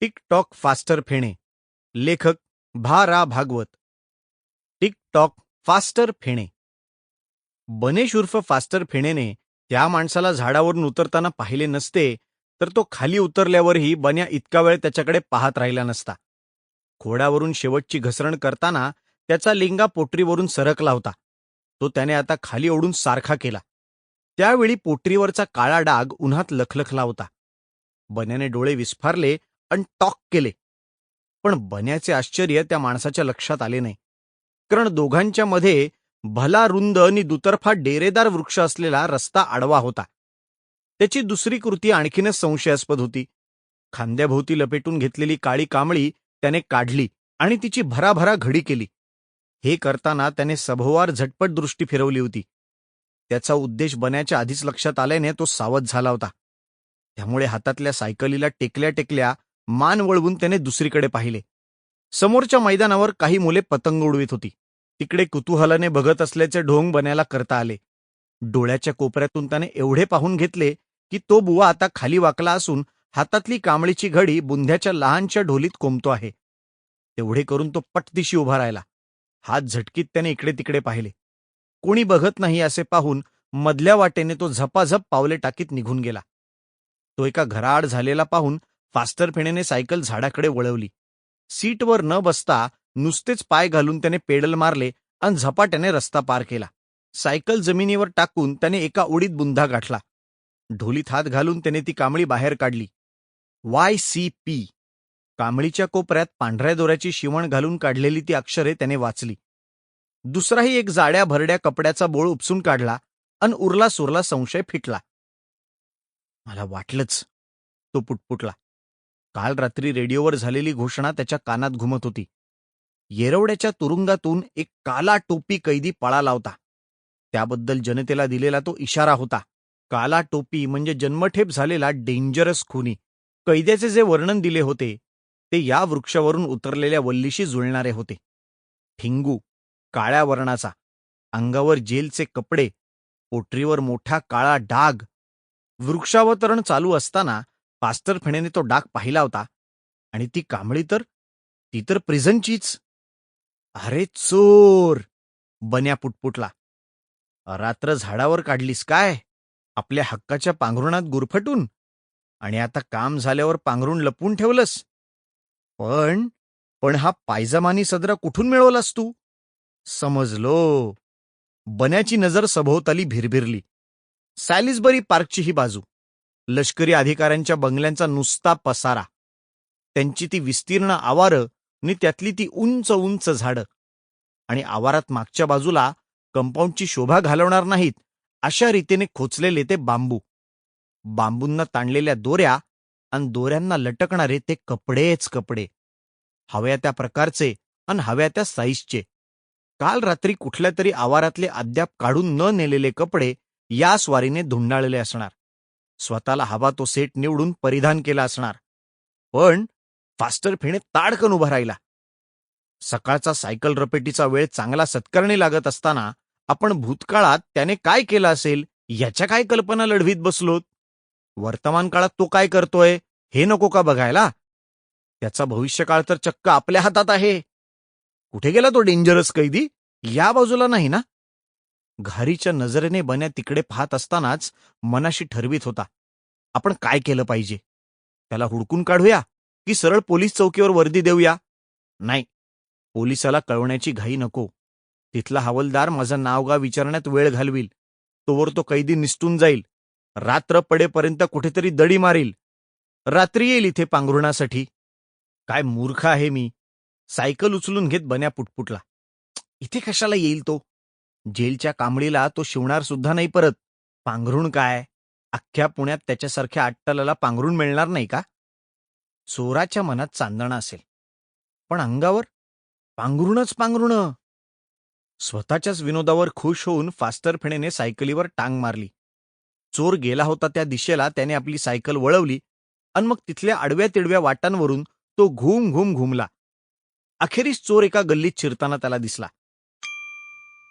TikTok faster Fene. लेखक Bha Ra Bhagwat. TikTok faster Phene. बनेश उर्फ faster फेणेने त्या माणसाला झाडावरून उतरताना पाहिले नसते तर तो खाली उतरल्यावरही बन्या इतका वेळ त्याच्याकडे पाहत राहिला नसता. घोड्यावरून शेवटची घसरण करताना त्याचा लिंगा पोटरीवरून सरकला होता. तो त्याने आता खाली ओढून सारखा केला. त्यावेळी पोटरीवरचा काळा डाग उन्हात लखलखला होता. बन्याने डोळे विस्फारले आणि टॉक केले. पण बन्याचे आश्चर्य त्या माणसाच्या लक्षात आले नाही. कारण दोघांच्या मध्ये भला रुंद आणि दुतर्फा डेरेदार वृक्ष असलेला रस्ता आडवा होता. त्याची दुसरी कृती आणखीनच संशयास्पद होती. खांद्याभोवती लपेटून घेतलेली काळी कांबळी त्याने काढली आणि तिची भराभरा घडी केली. हे करताना त्याने सभोवार झटपट दृष्टी फिरवली होती. त्याचा उद्देश बन्याच्या आधीच लक्षात आल्याने तो सावध झाला होता. त्यामुळे हातातल्या सायकलीला टेकल्या टेकल्या मान वळवून त्याने दुसरीकडे पाहिले. समोरच्या मैदानावर काही मुले पतंग उडवीत होती. तिकडे कुतूहलाने बघत असल्याचे ढोंग बनायला करता आले. डोळ्याच्या कोपऱ्यातून त्याने एवढे पाहून घेतले की तो बुवा आता खाली वाकला असून हातातली कांबळीची घडी बुंध्याच्या लहानच्या ढोलीत कोंबतो आहे. तेवढे करून तो पटदिशी उभा राहिला. हात झटकीत त्याने इकडे तिकडे पाहिले. कोणी बघत नाही असे पाहून मधल्या वाटेने तो झपाझप पावले टाकीत निघून गेला. तो एका घराआड झालेला पाहून फास्टर फेणेने सायकल झाडाकडे वळवली. सीटवर न बसता नुसतेच पाय घालून त्याने पेडल मारले आणि झपाट्याने रस्ता पार केला. सायकल जमिनीवर टाकून त्याने एका उडीत बुंधा गाठला. ढोलीत हात घालून त्याने ती कांबळी बाहेर काढली. Y C P. कांबळीच्या कोपऱ्यात पांढऱ्या दोऱ्याची शिवण घालून काढलेली ती अक्षरे त्याने वाचली. दुसराही एक जाड्या भरड्या कपड्याचा बोळ उपसून काढला अन उरला सुरला संशय फिटला. मला वाटलंच तो पुटपुटला. काल रात्री रेडिओवर झालेली घोषणा त्याच्या कानात घुमत होती. येरवड्याच्या तुरुंगातून एक काला टोपी कैदी पळाला होता त्याबद्दल जनतेला दिलेला तो इशारा होता. काला टोपी म्हणजे जन्मठेप झालेला डेंजरस खुनी. कैद्याचे जे वर्णन दिले होते ते या वृक्षावरून उतरलेल्या वल्लीशी जुळणारे होते. ठिंगू काळ्या वर्णाचा. अंगावर जेलचे कपडे पोटरीवर मोठा काळा डाग. वृक्षावतरण चालू असताना पास्टर फेणेने तो डाग पाहिला होता. आणि ती कांबळी तर ती तर प्रिझनचीच. अरे चोर! बन्या पुटपुटला. रात्र झाडावर काढलीस काय? आपल्या हक्काच्या पांघरुणात गुरफटून. आणि आता काम झाल्यावर पांघरुण लपून ठेवलंस. पण पण हा पायजमानी सदरा कुठून मिळवलास तू? समजलो. बन्याची नजर सभोवताली भिरभिरली. सॅलिसबरी पार्कची ही बाजू. लष्करी अधिकाऱ्यांच्या बंगल्यांचा नुसता पसारा. त्यांची ती विस्तीर्ण आवारं आणि त्यातली ती उंच उंच झाडं. आणि आवारात मागच्या बाजूला कंपाऊंडची शोभा घालवणार नाहीत अशा रीतीने खोचलेले ते बांबू. बांबूंना ताणलेल्या दोऱ्या आणि दोऱ्यांना लटकणारे ते कपडेच कपडे. हव्या त्या प्रकारचे आणि हव्या त्या साईजचे. काल रात्री कुठल्या तरी आवारातले अद्याप काढून न नेलेले कपडे या स्वारीने धुंडाळले असणार. स्वतःला हवा तो सेट निवडून परिधान केला असणार. पण फास्टर फेणे ताडकन उभा राहिला. सकाळचा सायकल रपेटीचा वेळ चांगला सत्कारणी लागत असताना आपण भूतकाळात त्याने काय केलं असेल याच्या काय कल्पना लढवीत बसलोत? वर्तमान काळात तो काय करतोय हे नको का बघायला? त्याचा भविष्यकाळ तर चक्क आपल्या हातात आहे. कुठे गेला तो डेंजरस कैदी? या बाजूला नाही ना? घारीच्या नजरेने बन्या तिकडे पाहत असतानाच मनाशी ठरवीत होता आपण काय केलं पाहिजे? त्याला हुडकून काढूया की सरळ पोलीस चौकीवर वर्दी देऊया? नाही पोलिसाला कळवण्याची घाई नको. तिथला हवलदार माझं नावगाव विचारण्यात वेळ घालवील. तोवर तो कैदी निसटून जाईल. रात्र पडेपर्यंत कुठेतरी दडी मारील. रात्री येईल इथे पांघरुणासाठी. काय मूर्ख आहे मी. सायकल उचलून घेत बन्या पुटपुटला. इथे कशाला येईल तो? जेलच्या कांबळीला तो शिवणार सुद्धा नाही परत. पांघरूण काय? अख्ख्या पुण्यात त्याच्यासारख्या अट्टलाला पांघरून मिळणार नाही का? चोराच्या मनात चांदणा असेल. पण अंगावर? पांघरूणच पांघरुण. स्वतःच्याच विनोदावर खुश होऊन फास्टर फेणेने सायकलीवर टांग मारली. चोर गेला होता त्या दिशेला त्याने आपली सायकल वळवली आणि मग तिथल्या आडव्या तिडव्या वाटांवरून तो घुम घुम घुमला. अखेरीस चोर एका गल्लीत शिरताना त्याला दिसला.